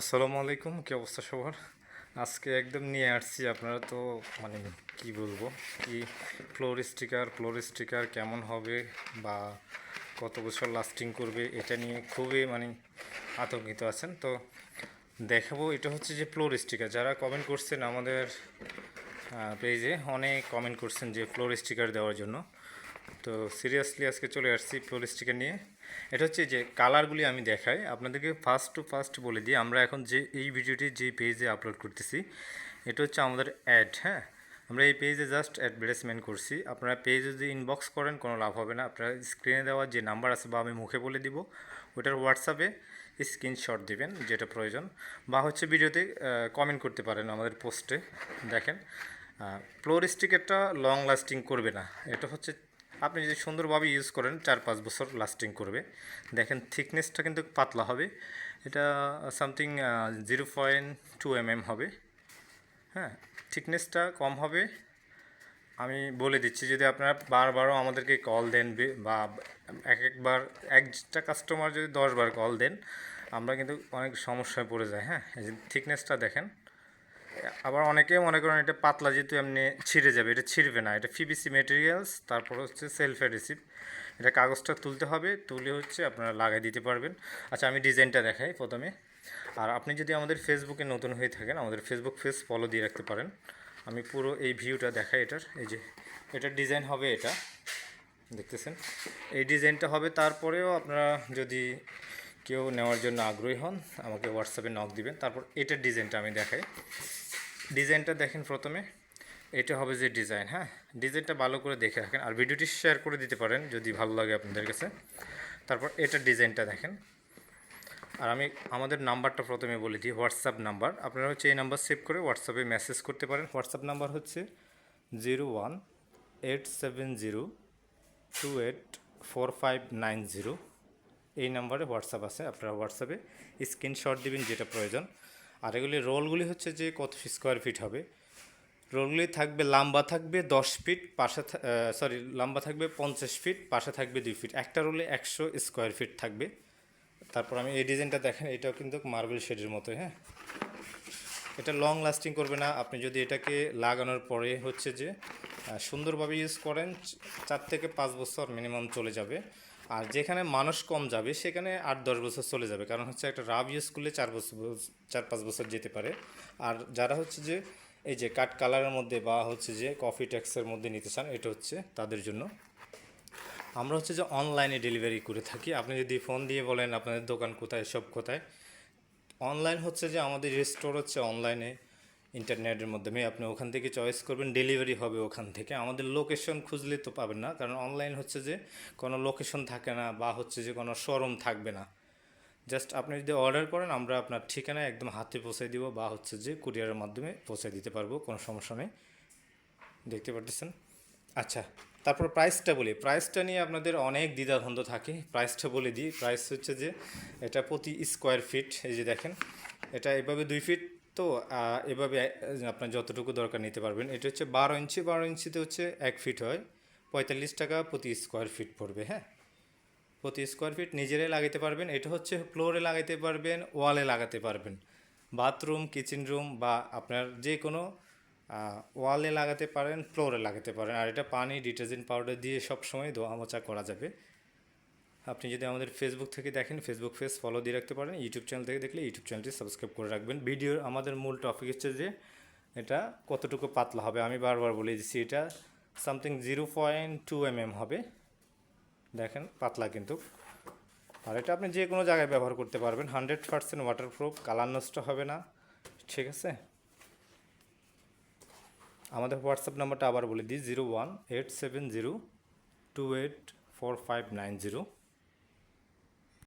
আসসালামু আলাইকুম, কী অবস্থা সবার? আজকে একদম নিয়ে আসছি আপনারা তো মানে কি বলব? কি ফ্লোর স্টিকার ফ্লোর স্টিকার কেমন হবে বা কত বছর লাস্টিং করবে এটা নিয়ে খুবই মানে আতঙ্কিত আছেন। তো দেখাবো, এটা হচ্ছে যে ফ্লোর স্টিকার যারা কমেন্ট করছেন আমাদের পেজে অনেক কমেন্ট করছেন যে ফ্লোর স্টিকার দেওয়ার জন্য। তো সিরিয়াসলি আজকে চলে আসছি স্টিকার নিয়ে। এটা হচ্ছে যে কালারগুলি আমি দেখাই, আপনাদেরকে ফার্স্ট টু ফার্স্ট বলে দিই। আমরা এখন যে, এই ভিডিওটি যে পেজে আপলোড করতেছি, এটা হচ্ছে আমাদের অ্যাড হ্যাঁ? আমরা এই পেজে জাস্ট অ্যাডভার্টাইজমেন্ট করছি। আপনারা পেজে যদি ইনবক্স করেন, কোনো লাভ হবে না। আপনারা স্ক্রিনে দেওয়া যে নাম্বার আছে বা আমি মুখে বলে দিব, ওটার হোয়াটসঅ্যাপে স্ক্রিনশট দিবেন, যেটা প্রয়োজন। বা হচ্ছে ভিডিওতে কমেন্ট করতে পারেন আমাদের পোস্টে দেখেন ফ্লোর স্টিকারটা লং লাস্টিং করবে না। এটা হচ্ছে আপনি যদি সুন্দরভাবে ইউজ করেন, চার পাঁচ বছর লাস্টিং করবে। দেখেন থিকনেসটা কিন্তু পাতলা হবে। এটা something zero point two M হবে। হ্যাঁ থিকনেসটা কম হবে। আমি বলে দিচ্ছি, যদি আপনারা বারবারও আমাদেরকে কল দেন বে- এক একবার, একটা কাস্টমার যদি দশবার কল দেন, আমরা কিন্তু অনেক সমস্যায় পড়ে যাই হ্যাঁ? থিকনেসটা দেখেন আবার অনেকে মনে করেন এটা পাতলা, যেহেতু এমনি ছিঁড়ে যাবে, এটা ছিঁড়বে না। এটা পিভিসি মেটেরিয়ালস তারপর হচ্ছে সেলফ অ্যাডেসিভ এটা কাগজটা তুলতে হবে, তুলে হচ্ছে আপনারা লাগাই দিতে পারবেন। আচ্ছা আমি ডিজাইনটা দেখাই প্রথমে। আর আপনি যদি আমাদের ফেসবুকে নতুন হয়ে থাকেন, আমাদের ফেসবুক পেজ ফলো দিয়ে রাখতে পারেন। আমি পুরো এই ভিউটা দেখাই এটার। এই যে এটার ডিজাইন হবে এটা। দেখতেছেন? এই ডিজাইনটা হবে তারপরেও আপনারা যদি কেউ নেওয়ার জন্য আগ্রহী হন, আমাকে হোয়াটসঅ্যাপে নক দিবেন। তারপর এটার ডিজাইনটা আমি দেখাই। ডিজাইনটা দেখেন প্রথমে। এটা হবে যে ডিজাইন হ্যাঁ? ডিজাইনটা ভালো করে দেখে রাখেন আর ভিডিওটি শেয়ার করে দিতে পারেন যদি ভালো লাগে আপনাদের কাছে। তারপর এটার ডিজাইনটা দেখেন। আর আমি আমাদের নাম্বারটা প্রথমে বলে দিই, হোয়াটসঅ্যাপ নাম্বার। আপনারা হচ্ছে এই নাম্বার সেভ করে হোয়াটসঅ্যাপে মেসেজ করতে পারেন। হোয়াটসঅ্যাপ নাম্বার হচ্ছে zero one eight seven zero two eight four five nine zero. এই নাম্বারে হোয়াটসঅ্যাপ আছে, আপনারা হোয়াটসঅ্যাপে স্ক্রিনশট দিবেন যেটা প্রয়োজন। আর এগুলি রোলগুলি হচ্ছে যে কত স্কোয়ার ফিট হবে। রোলগুলি থাকবে, লম্বা থাকবে দশ ফিট পাশে সরি লম্বা থাকবে পঞ্চাশ ফিট পাশে থাকবে দুই ফিট একটা রোলে একশো স্কোয়ার ফিট থাকবে। তারপর আমি এই ডিজাইনটা দেখেন, এটাও কিন্তু মার্বেল শেডের মতো হ্যাঁ? এটা লং লাস্টিং করবে না। আপনি যদি এটাকে লাগানোর পরে হচ্ছে যে সুন্দরভাবে ইউজ করেন, চার থেকে পাঁচ বছর মিনিমাম চলে যাবে। আর যেখানে মানুষ কম যাবে, সেখানে আট দশ বছর চলে যাবে। কারণ হচ্ছে একটা রাব করলে চার বছর, চার পাঁচ বছর যেতে পারে। আর যারা হচ্ছে যে, এই যে কাট কালারের মধ্যে বা হচ্ছে যে কফি ট্যাক্সের মধ্যে নিতে চান, এটা হচ্ছে তাদের জন্য। আমরা হচ্ছে যে অনলাইনে ডেলিভারি করে থাকি। আপনি যদি ফোন দিয়ে বলেন, আপনাদের দোকান কোথায়, সব কোথায়, অনলাইন হচ্ছে যে আমাদের স্টোর হচ্ছে অনলাইনে। ইন্টারনেটের মাধ্যমে আপনি ওখান থেকে চয়েস করবেন ডেলিভারি হবে ওখান থেকে। আমাদের লোকেশন খুঁজলে তো পাবেন না, কারণ অনলাইন হচ্ছে যে কোনো লোকেশন থাকে না বা হচ্ছে যে কোনো শোরুম থাকবে না। জাস্ট আপনি যদি অর্ডার করেন, আমরা আপনার ঠিকানায় একদম হাতে পৌঁছে দিব বা হচ্ছে যে কুরিয়ারের মাধ্যমে পৌঁছে দিতে পারব, কোনো সমস্যা নেই। দেখতে পারতেছেন? আচ্ছা তারপর প্রাইসটা বলি। প্রাইসটা নিয়ে আপনাদের অনেক দ্বিধাদ্বন্দ্ব থাকে। প্রাইসটা বলে দিই। প্রাইস হচ্ছে যে এটা প্রতি স্কোয়ার ফিট এই যে দেখেন, এটা এভাবে দুই ফিট তো এভাবে আপনার যতটুকু দরকার নিতে পারবেন, এটা হচ্ছে বারো ইঞ্চি, বারো ইঞ্চিতে হচ্ছে এক ফিট হয়, পঁয়তাল্লিশ টাকা প্রতি স্কোয়ার ফিট পড়বে হ্যাঁ? প্রতি স্কোয়ার ফিট নিজেরাই লাগাতে পারবেন, এটা হচ্ছে ফ্লোরে লাগাতে পারবেন ওয়ালে লাগাতে পারবেন বাথরুম কিচেন রুম বা আপনার যে কোনো ওয়ালে লাগাতে পারেন ফ্লোরে লাগাতে পারেন, আর এটা পানি ডিটারজেন্ট পাউডার দিয়ে সব সময় ধোয়া মোচা করা যাবে আপনি যদি আমাদের ফেসবুক থেকে দেখেন ফেসবুক পেজ ফলো দিয়ে রাখতে পারেন ইউটিউব চ্যানেল থেকে দেখলে ইউটিউব চ্যানেলটি সাবস্ক্রাইব করে রাখবেন। ভিডিওর আমাদের মূল টপিক হচ্ছে যে, এটা কতটুকু পাতলা হবে? আমি বারবার বলে দিচ্ছি, এটা something zero point two M M হবে। দেখেন, পাতলা কিন্তু। আর এটা আপনি যে কোনো জায়গায় ব্যবহার করতে পারবেন। হান্ড্রেড পার্সেন্ট ওয়াটারপ্রুফ কালার নষ্ট হবে না। ঠিক আছে? আমাদের হোয়াটসঅ্যাপ নাম্বারটা আবার বলে দিই zero one eight seven zero two eight four five nine zero